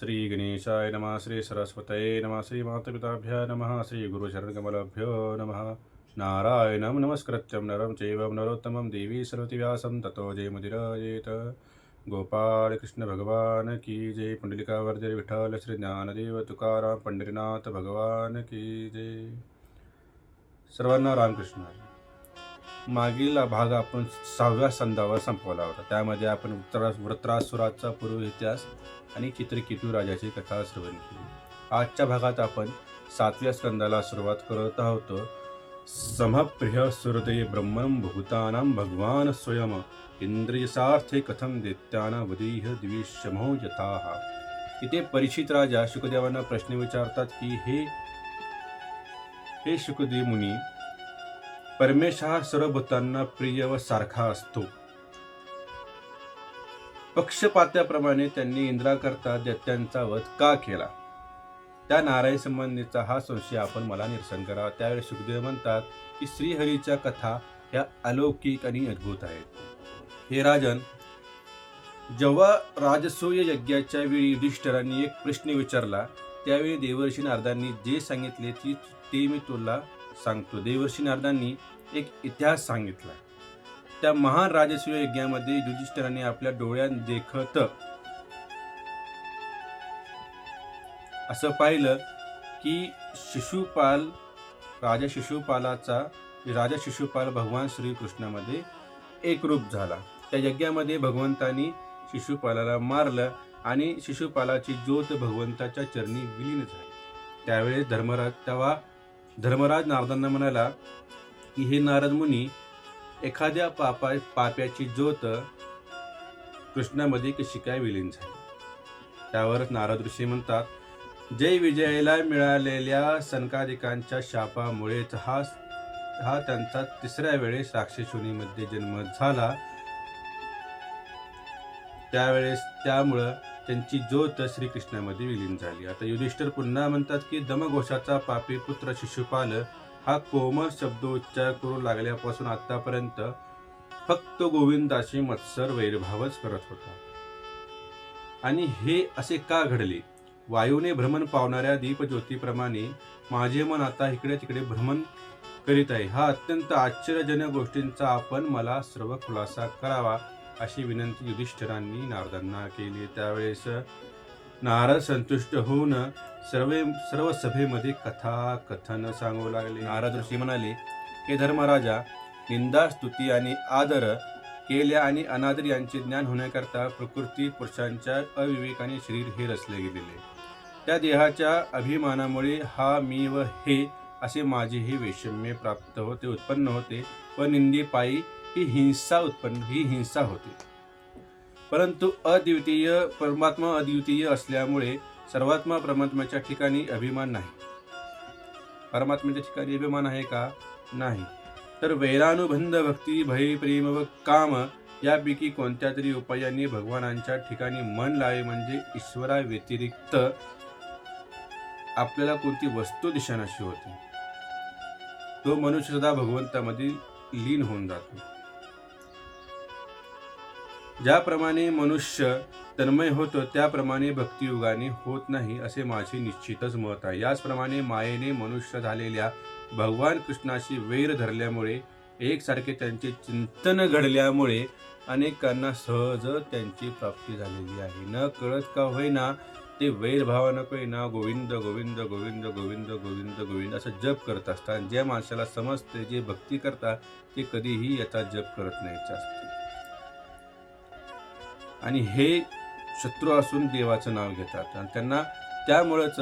श्री गणेशाय नमः श्री सरस्वतये नमः श्री मातपिताभ्य नमः श्री गुरुशरणकमलभ्यो नमः। नारायणं नमस्कृत्यं नरं चैव नरोत्तमं देवी सरस्वतीव्यासं ततो जयमुदिरयेत गोपालकृष्णभगवान् की जय। पुण्डलिकावर्जय विठ्ठल श्री ज्ञानदेव तुकाराम पंढरीनाथ भगवान की जय। सर्वांना रामकृष्ण। मागील भाग आपण सहाव्या संदावर संपवला होता. त्यामध्ये आपण उत्तरा वृत्रासुराचा पूर्व इतिहास आणि चित्रकेतू राजाची कथा श्रवण केली. आजच्या भागात आपण सातव्या स्कंदाला सुरुवात करत आहोत. समप्रिय सुहृदय ब्रह्मण भूतानां भगवान स्वयं इंद्रियसार्थे कथम दैत्याना वदीह द्विषमो यथा. इथे परिचित राजा शुकदेवांना प्रश्न विचारतात की हे हे शुकदेव मुनी परमेश हा सर्व भूतांना प्रिय व सारखा असतो. पक्षपात्याप्रमाणे त्यांनी इंद्राकरता दैत्यांचा वध का केला? त्या नारायण संबंधीचा हा संशय आपण मला निरसन करावा त्यावेळी सुखदेव म्हणतात की श्रीहरीच्या कथा ह्या अलौकिक आणि अद्भुत आहेत. हे राजन जेव्हा राजसूय यज्ञाच्या वेळी युधिष्ठरांनी एक प्रश्न विचारला त्यावेळी देवर्षी नारदांनी जे सांगितले ती ते मी तुला सांगतो. देवर्षी नारदांनी एक इतिहास सांगितला त्या महान राजसूय यज्ञामध्ये युधिष्ठरांनी आपल्या डोळ्यात देखत असं पाहिलं की शिशुपाल राजा शिशुपालाचा राजा शिशुपाल भगवान श्रीकृष्णामध्ये एकरूप झाला. त्या यज्ञामध्ये भगवंतानी शिशुपालाला मारलं आणि शिशुपालाची ज्योत भगवंताच्या चरणी विलीन झाली. त्यावेळेस धर्मराज तेव्हा धर्मराज नारदांना म्हणाला की हे नारद मुनी एखाद्या पापा पाप्याची ज्योत कृष्णामध्ये कशी काय विलीन झाली? त्यावरच नारद ऋषी म्हणतात जय विजयाला मिळालेल्या सनकादिकांच्या शापामुळेच हा हा त्यांचा तिसऱ्या वेळेस राक्षसुनीमध्ये जन्म झाला. त्यावेळेस त्यामुळं त्यांची ज्योत श्रीकृष्णामध्ये विलीन झाली. आता युधिष्ठिर पुन्हा म्हणतात की दमघोषाचा पापी पुत्र शिशुपाल हा कोमल शब्दोच्चार करू लागल्यापासून आतापर्यंत फक्त गोविंदाशी मत्सर वैरभावच करत होता. आणि हे असे का घडले? वायूने भ्रमण पावणाऱ्या दीपज्योतीप्रमाणे माझे मन आता इकडे तिकडे भ्रमण करीत आहे. हा अत्यंत आश्चर्यजनक गोष्टींचा आपण मला सर्व खुलासा करावा अशी विनंती युधिष्ठिरांनी नारदांना केली. त्यावेळेस नारद संतुष्ट होऊन सर्व सर्व सभेमध्ये कथा कथन सांगू लागले. नारद ऋषी म्हणाले हे धर्मराजा निंदा स्तुती आणि आदर केल्या आणि अनादर यांचे ज्ञान होण्याकरता प्रकृती पुरुषांच्या अविवेकाने शरीर हे रचले गेलेले. त्या देहाच्या अभिमानामुळे हा मी व हे असे माझे हे वैषम्य प्राप्त होते उत्पन्न होते व निंदी पायी ही हिंसा उत्पन्न ही हिंसा होते. परंतु अद्वितीय परमात्मा अद्वितीय असल्यामुळे सर्वात्मा परमात्म्याच्या ठिकाणी अभिमान नाही. परमात्म्याच्या ठिकाणी अभिमान आहे का? नाही. तर वैरानुबंध भक्ती भय प्रेम व काम यापैकी कोणत्या तरी उपायांनी भगवानांच्या ठिकाणी मन लावे म्हणजे ईश्वराव्यतिरिक्त आपल्याला कोणती वस्तू दिशानाशी होते? तो मनुष्य सदा भगवंतामध्ये लीन होऊन जातो. ज्याप्रमाणे मनुष्य तन्मय होतो त्याप्रमाणे भक्तियुगाने होत नाही असे माझे निश्चितच मत आहे. याचप्रमाणे मायेने मनुष्य झालेल्या भगवान कृष्णाशी वैर धरल्यामुळे एकसारखे त्यांचे चिंतन घडल्यामुळे अनेकांना सहज त्यांची प्राप्ती झालेली आहे. न कळत का होईना ते वैरभावानं ना गोविंद गोविंद गोविंद गोविंद गोविंद गोविंद असं जप करत असतात. ज्या माणसाला समजते जे भक्ती करतात ते कधीही याचा जप करत नाही जास्त. आणि हे शत्रू असून देवाचं नाव घेतात. आणि त्यांना त्यामुळंच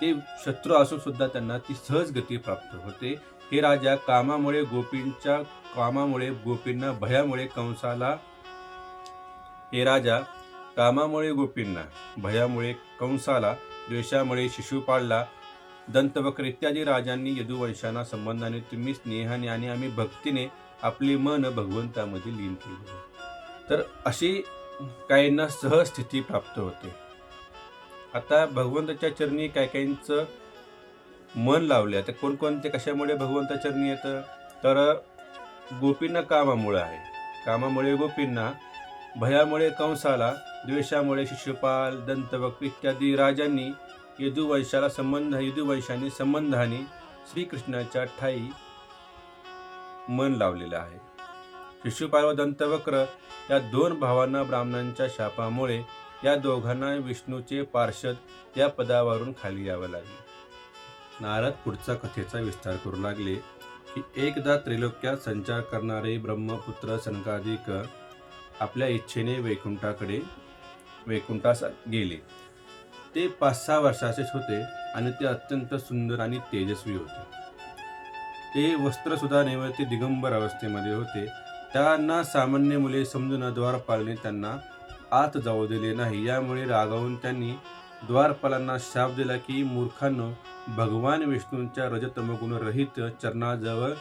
ते शत्रू असून सुद्धा त्यांना ती सहज गती प्राप्त होते. हे राजा कामामुळे गोपींच्या कामामुळे गोपींना भयामुळे कंसाला हे राजा कामामुळे गोपींना भयामुळे कंसाला द्वेषामुळे शिशुपाळला दंतवक्र इत्यादी राजांनी यदुवंशांना संबंधाने तुम्ही स्नेहाने आणि आम्ही भक्तीने आपले मन भगवंतामध्ये लीन केले. तर अशी काहींना सहस्थिती प्राप्त होते. आता भगवंताच्या चरणी काही काहींचं मन लावले. आता कोणकोणते कशामुळे भगवंता चरणी येतं? तर गोपींना कामामुळे आहे. कामामुळे गोपींना भयामुळे कंसाला द्वेषामुळे शिशुपाल दंतवक्र इत्यादी राजांनी यदुवंशाला संबंध यदुवंशाने संबंधाने श्रीकृष्णाच्या ठाई मन लावलेलं आहे. शिशुपाल व दंतवक्र या दोन भावांना ब्राह्मणांच्या शापामुळे या दोघांना विष्णूचे पार्षद या पदावरून खाली यावं लागले. नारद पुढचा कथेचा विस्तार करू लागले की एकदा त्रिलोक्यात संचार करणारे ब्रह्मपुत्र सनकाधिक आपल्या इच्छेने वैकुंठाकडे वैकुंठास गेले. ते पाच सहा वर्षाचेच होते आणि ते अत्यंत सुंदर आणि तेजस्वी होते. ते वस्त्रसुद्धा सुद्धा दिगंबर अवस्थेमध्ये होते. त्यांना सामान्य मुले समजून द्वारपालने त्यांना आत जाऊ दिले नाही. यामुळे रागावून त्यांनी द्वारपालांना शाप दिला की मूर्खांनो भगवान विष्णूंच्या रजतमगुण रहित चरणाजवळ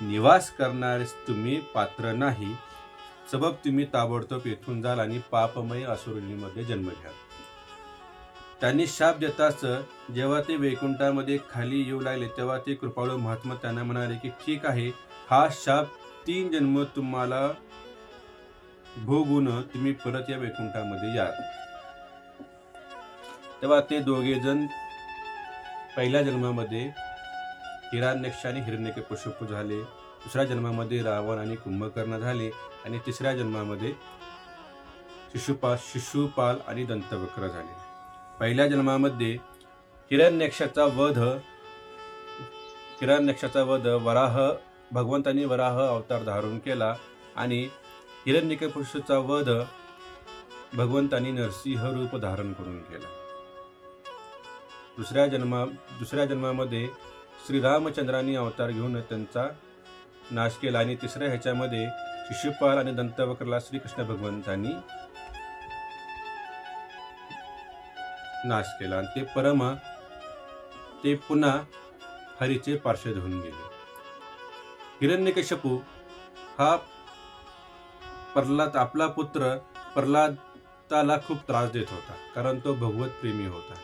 निवास करणारेस तुम्ही पात्र नाही. सबब तुम्ही ताबडतोब येथून जाल आणि पापमय असुरणीमध्ये जन्म घ्या. त्यांनी शाप देताच जेव्हा ते वैकुंठामध्ये खाली येऊ लागले तेव्हा ते कृपाळू महात्मा त्यांना म्हणाले की ठीक आहे हा शाप तीन जन्म तुम्हाला भोगून तुम्ही परत या वैकुंठामध्ये या. तेव्हा ते दोघे जण पहिल्या जन्मामध्ये हिरण्यक्ष आणि हिरण्यकशिपू झाले. दुसऱ्या जन्मामध्ये रावण आणि कुंभकर्ण झाले आणि तिसऱ्या जन्मामध्ये शिशुपाल शिशुपाल आणि दंतवक्र झाले. पहिल्या जन्मामध्ये हिरण्यक्षाचा वध हिरण्यक्षाचा वध वराह भगवंतांनी वराह अवतार धारण केला आणि हिरण्यकपुरुषाचा वध भगवंतांनी नरसिंह रूप धारण करून केला. दुसऱ्या जन्मा दुसऱ्या जन्मामध्ये श्रीरामचंद्रांनी अवतार घेऊन त्यांचा नाश केला आणि तिसऱ्या ह्याच्यामध्ये शिशुपाल आणि दंतवक्रला श्रीकृष्ण भगवंतांनी नाश केला. आणि ते परम ते पुन्हा हरीचे पार्श्वद होऊन गेले. हिरण्यकशपू हा प्रल्हाद आपला पुत्र प्रल्हादाला खूप त्रास देत होता कारण तो भगवत प्रेमी होता.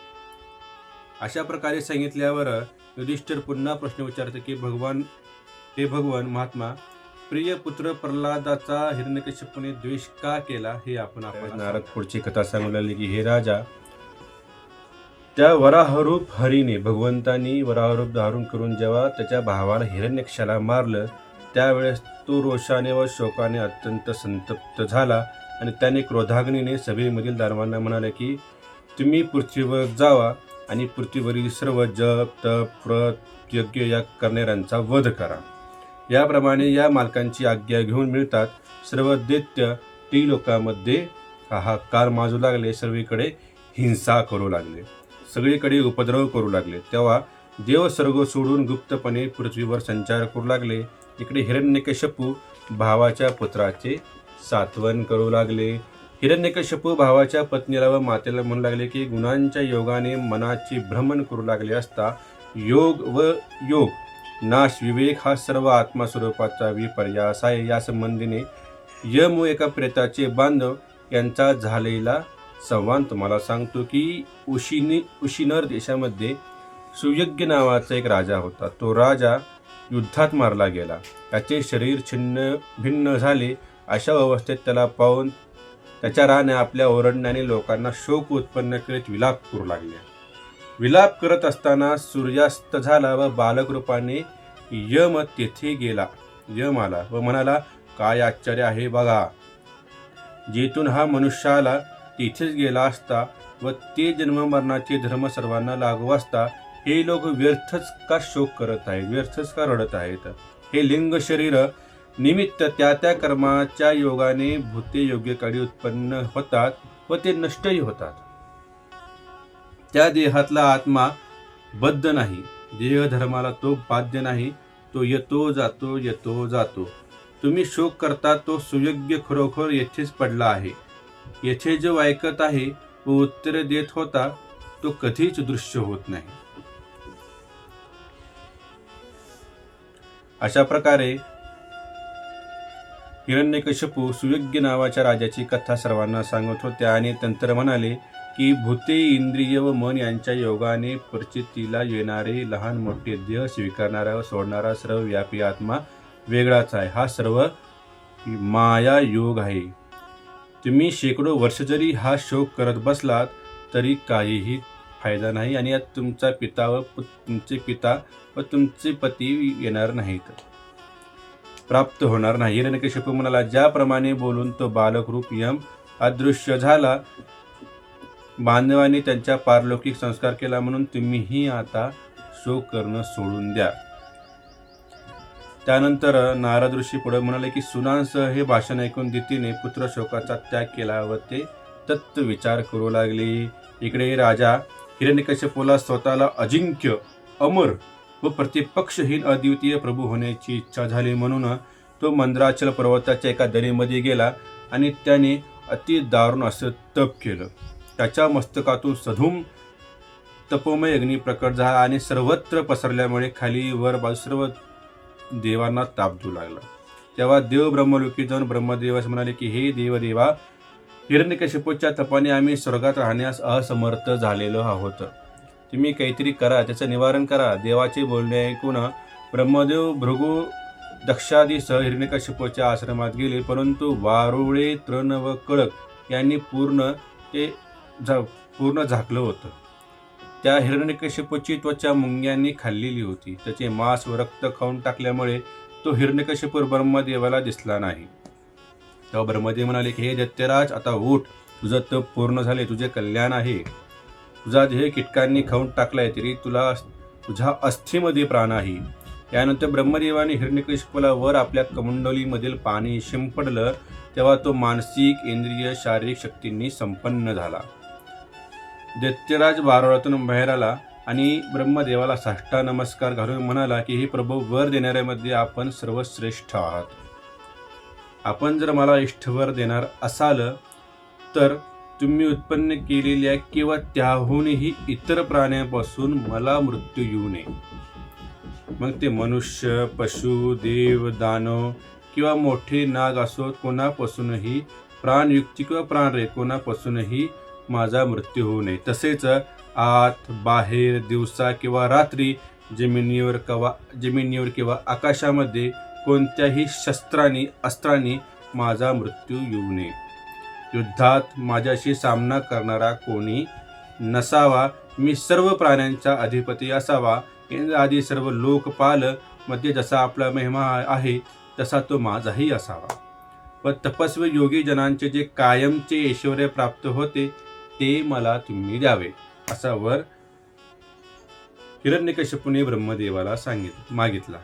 अशा प्रकारे सांगितल्यावर युधिष्ठिर पुन्हा प्रश्न विचारते की भगवान हे भगवान महात्मा प्रिय पुत्र प्रल्हादाचा हिरण्यकश्यपूने द्वेष का केला? हे आपण आपण नारद पुढची कथा सांगू लागली की हे राजा त्या वराहरूप हरीने भगवंतानी वराहरूप धारण करून जेव्हा त्याच्या भावाला हिरण्यक्षाला मारलं त्यावेळेस तो रोषाने व शोकाने अत्यंत संतप्त झाला आणि त्याने क्रोधाग्नीने सभेमधील दानवांना म्हणाले की तुम्ही पृथ्वीवर जावा आणि पृथ्वीवरील सर्व जप तप व्रत यज्ञ या करणाऱ्यांचा वध करा. याप्रमाणे या मालकांची आज्ञा घेऊन मिळतात. सर्व दैत्य ती लोकांमध्ये हाहाकार माजू लागले सर्वीकडे हिंसा करू लागले. सगळीकडे उपद्रव करू लागले. तेव्हा देव सर्ग सोडून गुप्तपणे पृथ्वीवर संचार करू लागले. इकडे हिरण्यकशपू भावाच्या पुत्राचे सात्वन करू लागले. हिरण्यकशपू भावाच्या पत्नीला व मातेला म्हणू लागले की गुणांच्या योगाने मनाचे भ्रमण करू लागले असता योग व योग नाश विवेक हा सर्व आत्मस्वरूपाचा विपर्यास आहे. या संबंधीने यम व एका प्रेताचे बांधव यांचा झालेला संवाद तुम्हाला सांगतो की उशिनी उशिनर देशामध्ये सुयज्ञ नावाचा एक राजा होता. तो राजा युद्धात मारला गेला. त्याचे शरीर छिन्न भिन्न झाले. अशा अवस्थेत त्याला पाहून त्याच्या राणे आपल्या ओरडण्याने लोकांना शोक उत्पन्न करीत विलाप करू लागले. विलाप करत असताना सूर्यास्त झाला व बालक रूपाने यम तेथे गेला. यम आला व म्हणाला काय आश्चर्य आहे बघा. जेथून हा मनुष्य आला तिथेच गेला असता व ते जन्म मरणाचे धर्म सर्वांना लागू असता हे लोक व्यर्थच का शोक करत आहेत? व्यर्थच का रडत आहेत? हे लिंग शरीर निमित्त त्या त्या कर्माच्या योगाने भूते योग्य काळी उत्पन्न होतात व ते नष्टही होतात. त्या देहातला आत्मा बद्ध नाही. देह धर्माला तो बाध्य नाही. तो येतो जातो येतो जातो. तुम्ही शोक करता तो सुयोग्य खरोखर येथेच पडला आहे. येथे जो ऐकत आहे व उत्तर देत होता तो कधीच दृश्य होत नाही. अशा प्रकारे हिरण्यकशपू सुयोग्य नावाच्या राजाची कथा सर्वांना सांगत होत्या आणि तंत्र म्हणाले की भूते इंद्रिय व मन यांच्या योगाने प्रचितीला येणारे लहान मोठे देह स्वीकारणारा व सोडणारा सर्व व्यापी आत्मा वेगळाच आहे. हा सर्व माया योग आहे. तुम्ही शेकडो वर्ष जरी हा शोक करत बसलात तरी काहीही फायदा नाही आणि यात तुमचा पिता व तुमचे पिता व तुमचे पती येणार नाहीत. प्राप्त होणार नाही. हिरण्यकशिपू म्हणाला ज्याप्रमाणे बोलून तो बालक रूप यम अदृश्य झाला मानवाने त्यांच्या पारलौकिक संस्कार केला म्हणून तुम्हीही आता शोक करणं सोडून द्या. त्यानंतर नारद ऋषी पुढे म्हणाले की सुनांसह हे भाषण ऐकून दितीने पुत्र शोकाचा त्याग केला व ते तत्व विचार करू लागली. इकडे राजा. हिरण्यकश्यपूला स्वतःला अजिंक्य अमर व प्रतिपक्षहीन अद्वितीय प्रभू होण्याची इच्छा झाली म्हणून तो मंद्राचल पर्वताच्या एका दरीमध्ये गेला आणि त्याने अति दारुण असं तप केलं. त्याच्या मस्तकातून सधूम तपोमय अग्नी प्रकट झाला आणि सर्वत्र पसरल्यामुळे खाली वर बाजू सर्व देवांना ताप देऊ लागला. तेव्हा देव ब्रह्मलोकी जाऊन ब्रह्मदेवास म्हणाले की हे देवदेवा हिरण्यकशिपूच्या तपाने आम्ही स्वर्गात राहण्यास असमर्थ झालेलो आहोत. तुम्ही काहीतरी करा त्याचं निवारण करा. देवाचे बोलणे ऐकून ब्रह्मदेव भृगू दक्षादीसह हिरण्यकशिपूच्या आश्रमात गेले. परंतु वारुळे तृण व कळक यांनी पूर्ण ते झा पूर्ण झाकलं होतं. त्या हिरण्यकशिपूची त्वचा मुंग्यांनी खाल्लेली होती. त्याचे मांस व रक्त खाऊन टाकल्यामुळे तो हिरण्यकशिपूर ब्रह्मदेवाला दिसला नाही. तेव्हा ब्रह्मदेव म्हणाले की हे दैत्यराज आता उठ. तुझं तप पूर्ण झाले. तुझे कल्याण आहे. तुझा देह कीटकांनी खाऊन टाकलाय तरी तुला तुझ्या अस्थीमध्ये प्राण आहे. त्यानंतर ब्रह्मदेवाने हिरण्यकशिपूला वर आपल्या कमंडोलीमधील पाणी शिंपडलं. तेव्हा तो मानसिक इंद्रिय शारीरिक शक्तींनी संपन्न झाला. दैत्यराज वारुळातून बाहेर आला आणि ब्रह्मदेवाला साष्टा नमस्कार घालून म्हणाला की हे प्रभू वर देणाऱ्यामध्ये आपण सर्वश्रेष्ठ आहात. आपण जर मला इष्टवर देणार असाल तर तुम्ही उत्पन्न केलेल्या किंवा त्याहूनही इतर प्राण्यांपासून मला मृत्यू येऊ नये. मग ते मनुष्य पशु देव दानव किंवा मोठे नाग असो कोणापासूनही प्राणयुक्ती किंवा प्राणरे कोणापासूनही माझा मृत्यू होऊ नये. तसेच आत बाहेर दिवसा किंवा रात्री जमिनीवर कवा जमिनीवर किंवा आकाशामध्ये कोणत्याही शस्त्रांनी अस्त्रांनी माझा मृत्यू येऊ नये. युद्धात माझ्याशी सामना करणारा कोणी नसावा. मी सर्व प्राण्यांचा अधिपती असावा. इंद्र आदी सर्व लोकपाल मध्ये जसा आपला महिमा आहे तसा तो माझाही असावा. व तपस्वी योगी जनांचे जे कायमचे ऐश्वर प्राप्त होते ते मला तुम्ही द्यावे असा वर हिरण्यकश्यपूने ब्रह्मदेवाला सांगित मागितला.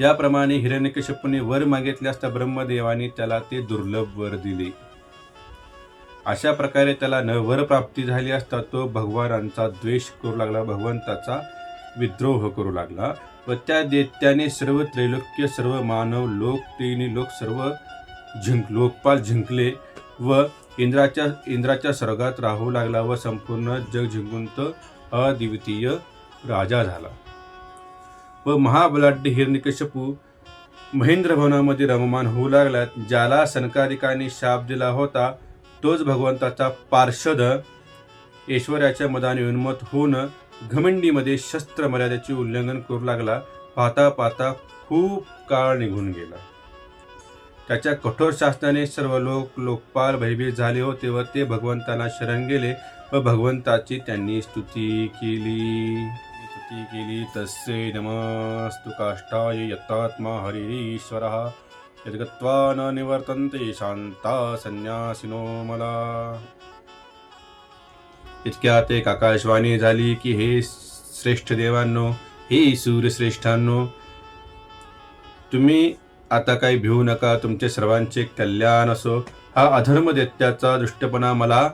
याप्रमाणे हिरण्यकश्यपूने वर मागितले असता ब्रह्मदेवाने त्याला ते दुर्लभ वर दिले. अशा प्रकारे त्याला न वर प्राप्ती झाली असता तो भगवानांचा द्वेष करू लागला भगवंताचा विद्रोह करू लागला व त्या दैत्याने सर्व त्रैलोक्य सर्व मानव लोक तिन्ही लोक सर्व जिंक लोकपाल जिंकले व इंद्राच्या इंद्राच्या स्वर्गात राहू लागला व संपूर्ण जग जिंकुंत अद्वितीय राजा झाला. व महाबलाढ्य हिरण्यकश्यपू महेंद्र भवनामध्ये रममान होऊ लागला ज्याला सनकारिकांनी शाप दिला होता तोच भगवंताचा पार्षद ऐश्वर्याच्या मदाने उन्मत होऊन घमंडीमध्ये शस्त्र मर्यादेचे उल्लंघन करू लागला. पाहता पाहता खूप काळ निघून गेला. त्याच्या कठोर शासनाने सर्व लोक लोकपाल भयभीत झाले होते व ते भगवंताला शरण गेले व भगवंताची त्यांनी स्तुती केली. स्तुती केली. तस्य नमस्तु काष्ठाय यत्तात्मा हरिश्वर. यद्गत्वा न निवर्तन्ते शांता संन्यासिनो मला. इतक्यात एक आकाशवाणी झाली की हे श्रेष्ठ देवांनो हे सूर्यश्रेष्ठांनो तुम्ही आता काही भिवू नका तुमचे सर्वांचे कल्याण असो. हा अधर्म दैत्याचा दुष्टपणा मला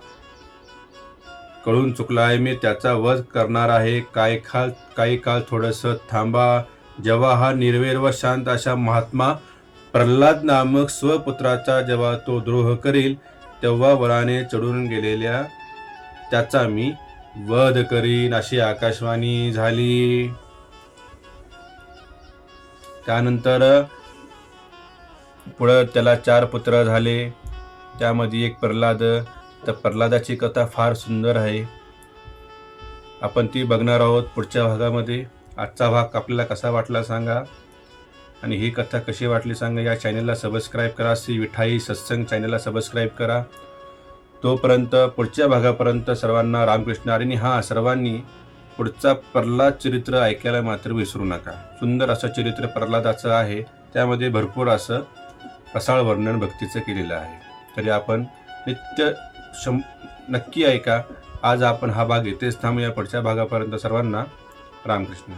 कळून चुकलाय. मी त्याचा वध करणार आहे. काय काल काही काळ थोडंसं थांबा. जेव्हा हा निर्वेर व शांत अशा महात्मा प्रल्हाद नामक स्वपुत्राचा जेव्हा तो द्रोह करील तेव्हा वराने चढून गेलेल्या त्याचा मी वध करीन अशी आकाशवाणी झाली. त्यानंतर पुढं त्याला चार पुत्र झाले. त्यामध्ये एक प्रल्हाद. तर प्रल्हादाची कथा फार सुंदर आहे. आपण ती बघणार आहोत पुढच्या भागामध्ये. आजचा भाग आपल्याला कसा वाटला सांगा. आणि ही कथा कशी वाटली सांगा या चॅनलला सबस्क्राईब करा. श्री विठाई सत्संग चॅनलला सबस्क्राईब करा. तोपर्यंत पुढच्या भागापर्यंत सर्वांना रामकृष्ण आणि हां सर्वांनी पुढचा प्रल्हाद चरित्र ऐकायला मात्र विसरू नका. सुंदर असं चरित्र प्रल्हादाचं आहे. त्यामध्ये भरपूर असं असाळ वर्णन भक्तीचं केलेलं आहे. तरी आपण नित्य शं नक्की ऐका. आज आपण हा भाग येथेच थांबूया. पुढच्या भागापर्यंत सर्वांना रामकृष्ण.